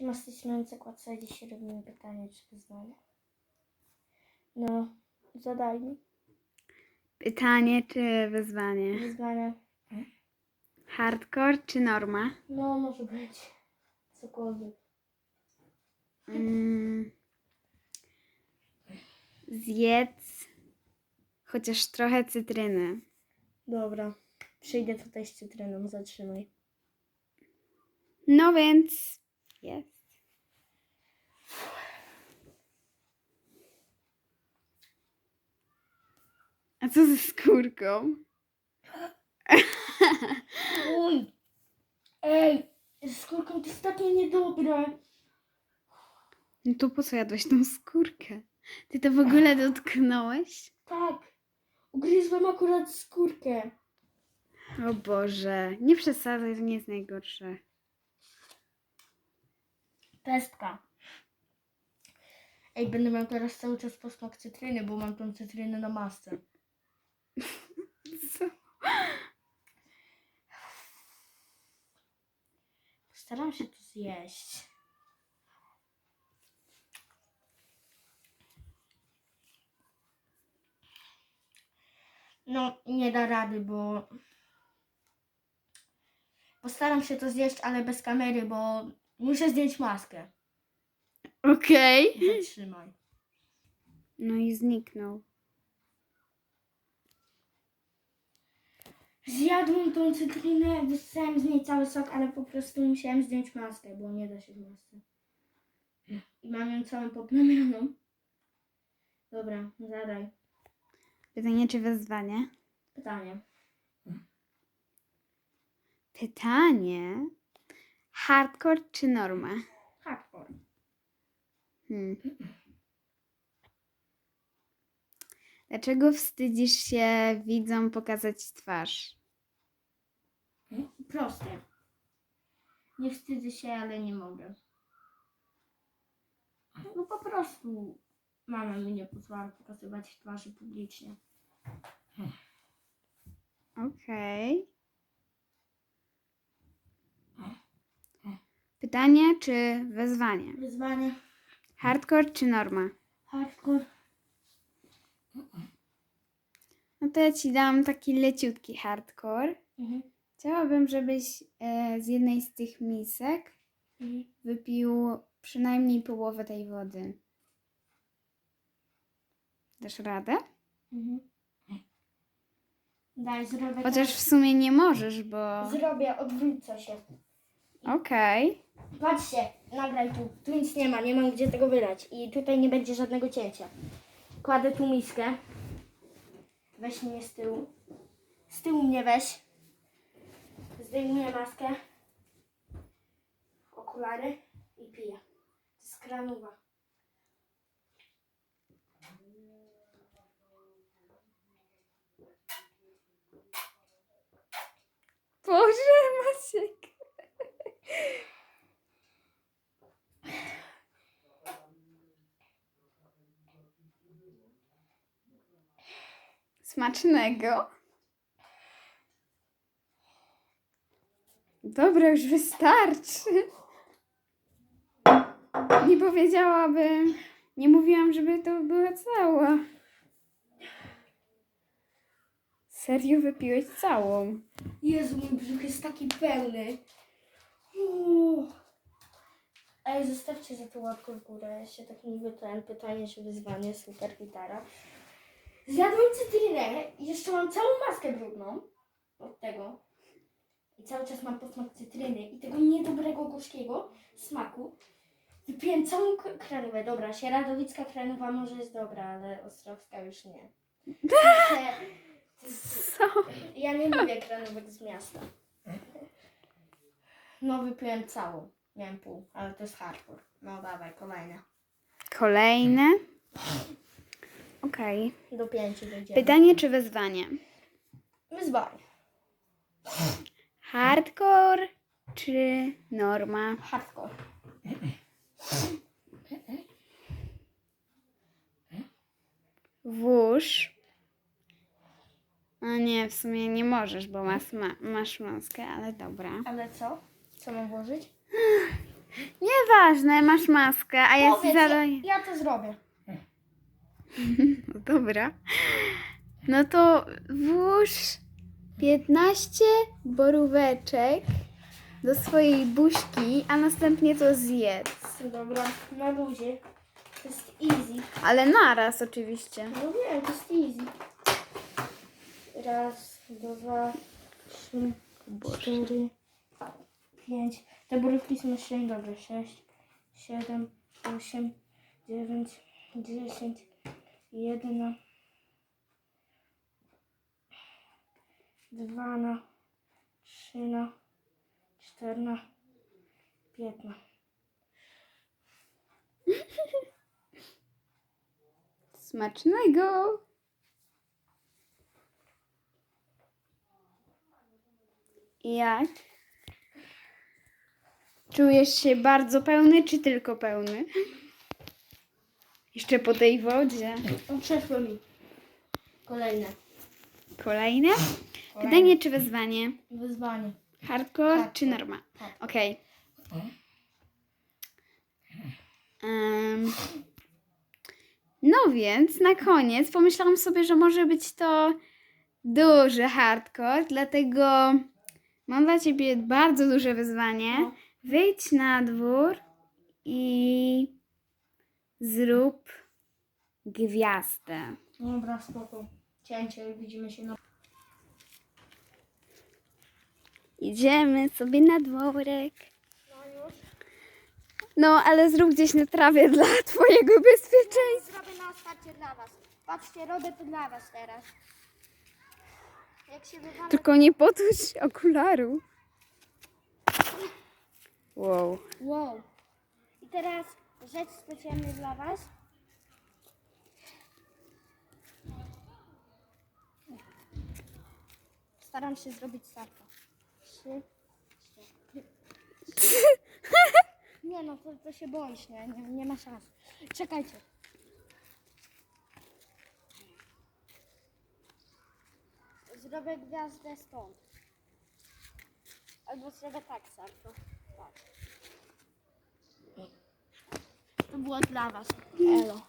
Siema, z tej strony zakładca. Dzisiaj robimy pytanie czy wyzwanie. No, zadaj mi. Pytanie czy wyzwanie? Wyzwanie. Hardcore czy norma? No, może być. Cokolwiek. Mm. Zjedz chociaż trochę cytryny. Dobra. Przyjdę tutaj z cytryną, zatrzymaj. No więc jest. A co ze skórką? Uj! Ej! Z skórką to jest takie niedobre. No to po co jadłeś tą skórkę? Ty to w ogóle dotknąłeś? Tak. Ugryzłem akurat skórkę. O Boże, nie przesadzaj, to nie jest najgorsze. Pestka. Ej, będę miał teraz cały czas posmak cytryny, bo mam tą cytrynę na masce. Co? Postaram się to zjeść. No, nie da rady, bo. Postaram się to zjeść, ale bez kamery, bo muszę zdjąć maskę. Okej. Zatrzymaj. No i zniknął. Zjadłem tą cytrynę, wysysałem z niej cały sok, ale po prostu musiałem zdjąć maskę, bo nie da się z masce. I mam ją całą poplamioną. Dobra, zadaj. Pytanie czy wyzwanie? Pytanie. Pytanie. Hardcore czy norma? Hardcore. Hmm. Dlaczego wstydzisz się widzom pokazać twarz? Proste. Nie wstydzę się, ale nie mogę. No po prostu mama mi nie pozwala pokazywać twarzy publicznie. Okej. Pytanie czy wyzwanie? Wyzwanie. Hardcore czy norma? Hardcore. No to ja ci dam taki leciutki hardcore. Mhm. Chciałabym, żebyś e, z jednej z tych misek Mhm. wypił przynajmniej połowę tej wody. Dasz radę? Mhm. Daj, zrobię Chociaż tak. w sumie nie możesz, bo. Zrobię, odwrócę się. Okej. Patrzcie, nagraj tu. Tu nic nie ma, nie mam gdzie tego wylać. I tutaj nie będzie żadnego cięcia. Kładę tu miskę. Weź mnie z tyłu. Z tyłu mnie weź. Zdejmuję maskę. Okulary i piję. To jest kranowa. Boże, Maciek. Smacznego. Dobra, już wystarczy. Nie powiedziałabym, nie mówiłam, żeby to była cała. Serio wypiłeś całą? Jezu, mój brzuch jest taki pełny. Ej, zostawcie za to łapkę w górę. Ja się tak nie pytałem. Pytanie czy wyzwanie. Super gitara. Zjadłem cytrynę i jeszcze mam całą maskę brudną od tego. I cały czas mam posmak cytryny i tego niedobrego, gorzkiego smaku. Wypiłem całą k- kranówę. Dobra, sieradowicka kranowa może jest dobra, ale ostrowska już nie. W sensie, Co? ja nie lubię kranówek z miasta. No, wypiłem całą. Miałem pół, ale to jest hardcore. No dawaj, kolejne. Kolejne. Okej. Do pięciu dojdziemy. Pytanie czy wyzwanie? Wyzwanie. Hardcore czy norma? Hardcore. Włóż. A nie, w sumie nie możesz, bo masz, ma, masz maskę, ale dobra. Ale co? Co mam włożyć? Nie nieważne, masz maskę, a ja ci Powiedz, ja, zadaję. ja to zrobię. No dobra. No to włóż 15 boróweczek do swojej buźki, a następnie to zjedz. Dobra, na luzie. To jest easy. Ale naraz oczywiście. No wiem, to jest easy. Raz, dwa, trzy, cztery, pięć. Te borówki są jeszcze niedobre. Sześć, siedem, osiem, dziewięć, dziesięć, jedna, dwa na, trzy na, cztery na, piętna. Smacznego! Jak? Czujesz się bardzo pełny, czy tylko pełny? Jeszcze po tej wodzie. Przeszło mi. Kolejne. Kolejne? Pytanie czy wyzwanie? Wyzwanie. Hardcore Hardcore. czy norma? Okej. Em, no więc na koniec pomyślałam sobie, że może być to duży hardcore, dlatego mam dla ciebie bardzo duże wyzwanie. No. Wyjdź na dwór i zrób gwiazdę. Dobra, spoko. Cięcie, widzimy się na... Idziemy sobie na dworek. No już. No, ale zrób gdzieś na trawie dla twojego bezpieczeństwa. Zrobię na starcie dla was. Patrzcie, robię to dla was teraz. Jak się wywala... Tylko nie potuć okularu. Wow. Wow. I teraz rzecz specjalna dla was. Staram się zrobić salto. Trzy, cztery. Nie no, to, to się boisz, nie? nie? Nie ma szans. Czekajcie. Zrobię gwiazdę stąd. Albo zrobię tak salto. Tak. To było dla Was. Elo.